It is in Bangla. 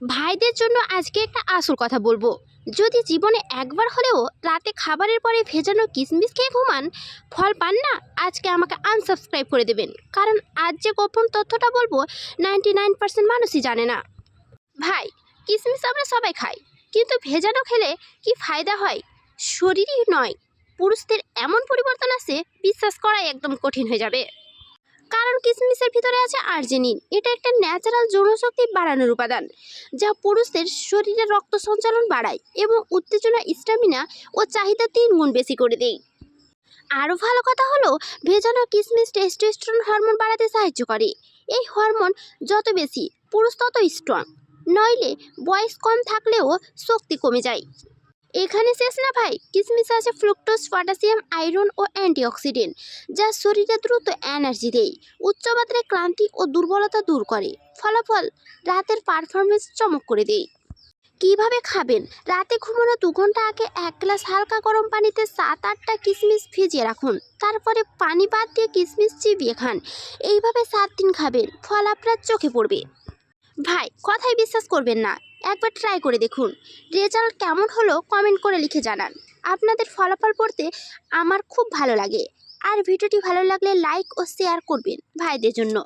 ভাইদের জন্য আজকে একটা আসল কথা বলব। যদি জীবনে একবার হলেও রাতে খাবারের পরে ভেজানো কিসমিস খেয়ে ঘুমান, ফল পান না, আজকে আমাকে আনসাবস্ক্রাইব করে দেবেন। কারণ আজ যে গোপন তথ্যটা বলব নাইনটি নাইন পার্সেন্ট মানুষই জানে না। ভাই, কিসমিস আমরা সবাই খাই, কিন্তু ভেজানো খেলে কি ফায়দা হয়? শরীরই নয়, পুরুষদের এমন পরিবর্তন আসে, বিশ্বাস করাই একদম কঠিন হয়ে যাবে। কারণ কিশমিশের ভিতরে আছে আর্জেনিন। এটা একটা ন্যাচারাল যৌনশক্তি বাড়ানোর উপাদান, যা পুরুষদের শরীরে রক্ত সঞ্চালন বাড়ায় এবং উত্তেজনা, স্ট্যামিনা ও চাহিদা তিন গুণ বেশি করে দেয়। আরও ভালো কথা হলো, ভেজানো কিশমিশ টেস্টোস্টেরন হরমোন বাড়াতে সাহায্য করে। এই হরমোন যত বেশি, পুরুষ তত স্ট্রং নইলে বয়স কম থাকলেও শক্তি কমে যায়। এখানে শেষ না ভাই। কিশমিশে আছে ফ্রুক্টোজ, পটাশিয়াম, আয়রন ও অ্যান্টিঅক্সিডেন্ট, যা শরীরে দ্রুত এনার্জি দেয়, উচ্চ মাত্রায় ক্লান্তি ও দুর্বলতা দূর করে, ফলাফল রাতের পারফরমেন্স চমক করে দেয়। কীভাবে খাবেন? রাতে ঘুমানো দু ঘণ্টা আগে এক গ্লাস হালকা গরম পানিতে সাত আটটা কিশমিশ ভিজিয়ে রাখুন, তারপরে পানি বাদ দিয়ে কিশমিশ চিবিয়ে খান। এইভাবে সাত দিন খাবেন, ফল আপনার চোখে পড়বে। ভাই কথাই বিশ্বাস করবেন না একবার ট্রাই করে দেখুন। রেজাল্ট কেমন হলো কমেন্ট করে লিখে জানান। আপনাদের ফলাফল পড়তে আমার খুব ভালো লাগে। আর ভিডিওটি ভালো লাগলে লাইক ও শেয়ার করবেন ভাইদের জন্য।